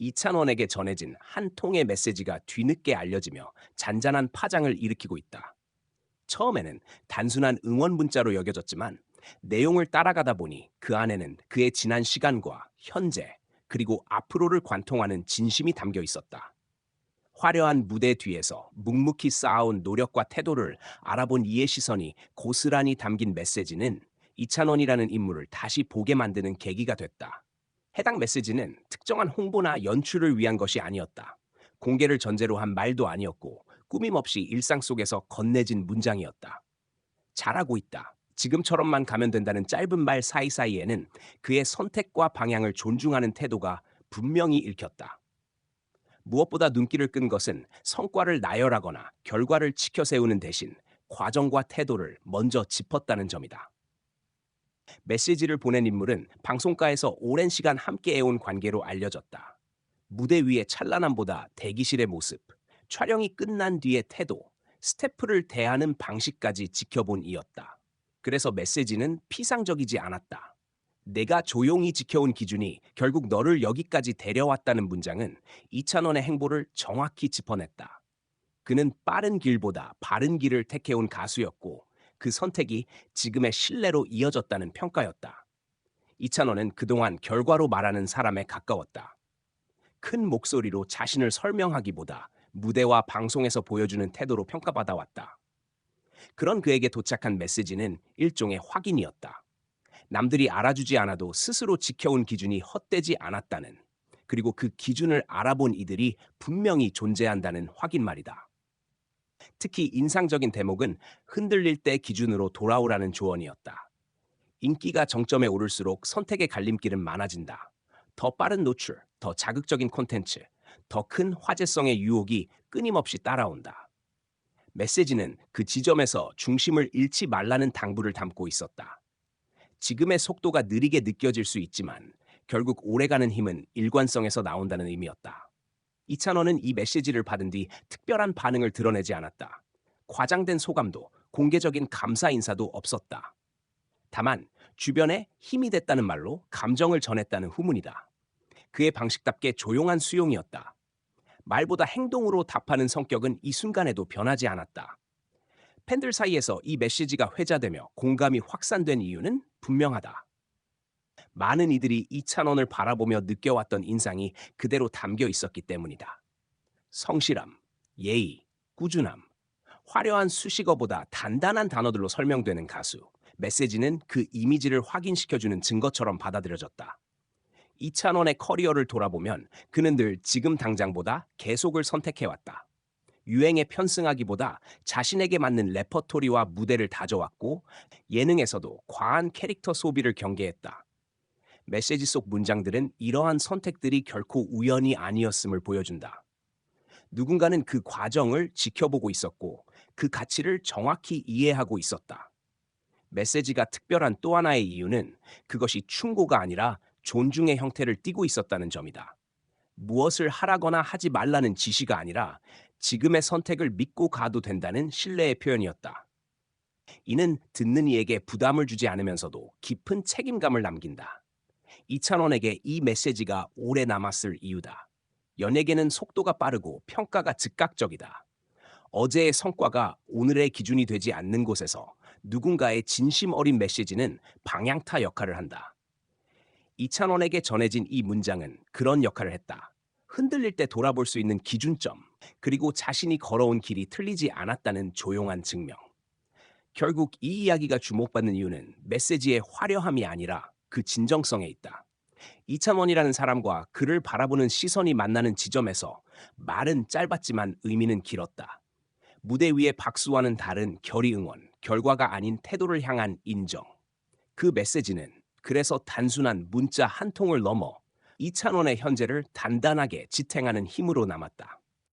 이찬원에게 전해진 한 통의 메시지가 뒤늦게 알려지며 잔잔한 파장을 일으키고 있다. 처음에는 단순한 응원 문자로 여겨졌지만 내용을 따라가다 보니 그 안에는 그의 지난 시간과 현재 그리고 앞으로를 관통하는 진심이 담겨 있었다. 화려한 무대 뒤에서 묵묵히 쌓아온 노력과 태도를 알아본 이의 시선이 고스란히 담긴 메시지는 이찬원이라는 인물을 다시 보게 만드는 계기가 됐다. 해당 메시지는 특정한 홍보나 연출을 위한 것이 아니었다. 공개를 전제로 한 말도 아니었고 꾸밈없이 일상 속에서 건네진 문장이었다. 잘하고 있다. 지금처럼만 가면 된다는 짧은 말 사이사이에는 그의 선택과 방향을 존중하는 태도가 분명히 읽혔다. 무엇보다 눈길을 끈 것은 성과를 나열하거나 결과를 치켜 세우는 대신 과정과 태도를 먼저 짚었다는 점이다. 메시지를 보낸 인물은 방송가에서 오랜 시간 함께해온 관계로 알려졌다. 무대 위의 찬란함보다 대기실의 모습, 촬영이 끝난 뒤의 태도, 스태프를 대하는 방식까지 지켜본 이었다. 그래서 메시지는 피상적이지 않았다. 내가 조용히 지켜온 기준이 결국 너를 여기까지 데려왔다는 문장은 이찬원의 행보를 정확히 짚어냈다. 그는 빠른 길보다 바른 길을 택해온 가수였고 그 선택이 지금의 신뢰로 이어졌다는 평가였다. 이찬원은 그동안 결과로 말하는 사람에 가까웠다. 큰 목소리로 자신을 설명하기보다 무대와 방송에서 보여주는 태도로 평가받아 왔다. 그런 그에게 도착한 메시지는 일종의 확인이었다. 남들이 알아주지 않아도 스스로 지켜온 기준이 헛되지 않았다는, 그리고 그 기준을 알아본 이들이 분명히 존재한다는 확인 말이다. 특히 인상적인 대목은 흔들릴 때 기준으로 돌아오라는 조언이었다. 인기가 정점에 오를수록 선택의 갈림길은 많아진다. 더 빠른 노출, 더 자극적인 콘텐츠, 더 큰 화제성의 유혹이 끊임없이 따라온다. 메시지는 그 지점에서 중심을 잃지 말라는 당부를 담고 있었다. 지금의 속도가 느리게 느껴질 수 있지만 결국 오래가는 힘은 일관성에서 나온다는 의미였다. 이찬원은 이 메시지를 받은 뒤 특별한 반응을 드러내지 않았다. 과장된 소감도 공개적인 감사 인사도 없었다. 다만 주변에 힘이 됐다는 말로 감정을 전했다는 후문이다. 그의 방식답게 조용한 수용이었다. 말보다 행동으로 답하는 성격은 이 순간에도 변하지 않았다. 팬들 사이에서 이 메시지가 회자되며 공감이 확산된 이유는 분명하다. 많은 이들이 이찬원을 바라보며 느껴왔던 인상이 그대로 담겨 있었기 때문이다. 성실함, 예의, 꾸준함, 화려한 수식어보다 단단한 단어들로 설명되는 가수. 메시지는 그 이미지를 확인시켜주는 증거처럼 받아들여졌다. 이찬원의 커리어를 돌아보면 그는 늘 지금 당장보다 계속을 선택해왔다. 유행에 편승하기보다 자신에게 맞는 레퍼토리와 무대를 다져왔고 예능에서도 과한 캐릭터 소비를 경계했다. 메시지 속 문장들은 이러한 선택들이 결코 우연이 아니었음을 보여준다. 누군가는 그 과정을 지켜보고 있었고 그 가치를 정확히 이해하고 있었다. 메시지가 특별한 또 하나의 이유는 그것이 충고가 아니라 존중의 형태를 띠고 있었다는 점이다. 무엇을 하라거나 하지 말라는 지시가 아니라 지금의 선택을 믿고 가도 된다는 신뢰의 표현이었다. 이는 듣는 이에게 부담을 주지 않으면서도 깊은 책임감을 남긴다. 이찬원에게 이 메시지가 오래 남았을 이유다. 연예계는 속도가 빠르고 평가가 즉각적이다. 어제의 성과가 오늘의 기준이 되지 않는 곳에서 누군가의 진심 어린 메시지는 방향타 역할을 한다. 이찬원에게 전해진 이 문장은 그런 역할을 했다. 흔들릴 때 돌아볼 수 있는 기준점, 그리고 자신이 걸어온 길이 틀리지 않았다는 조용한 증명. 결국 이 이야기가 주목받는 이유는 메시지의 화려함이 아니라 그 진정성에 있다. 이찬원이라는 사람과 그를 바라보는 시선이 만나는 지점에서 말은 짧았지만 의미는 길었다. 무대 위의 박수와는 다른 결의 응원, 결과가 아닌 태도를 향한 인정. 그 메시지는 그래서 단순한 문자 한 통을 넘어 이찬원의 현재를 단단하게 지탱하는 힘으로 남았다.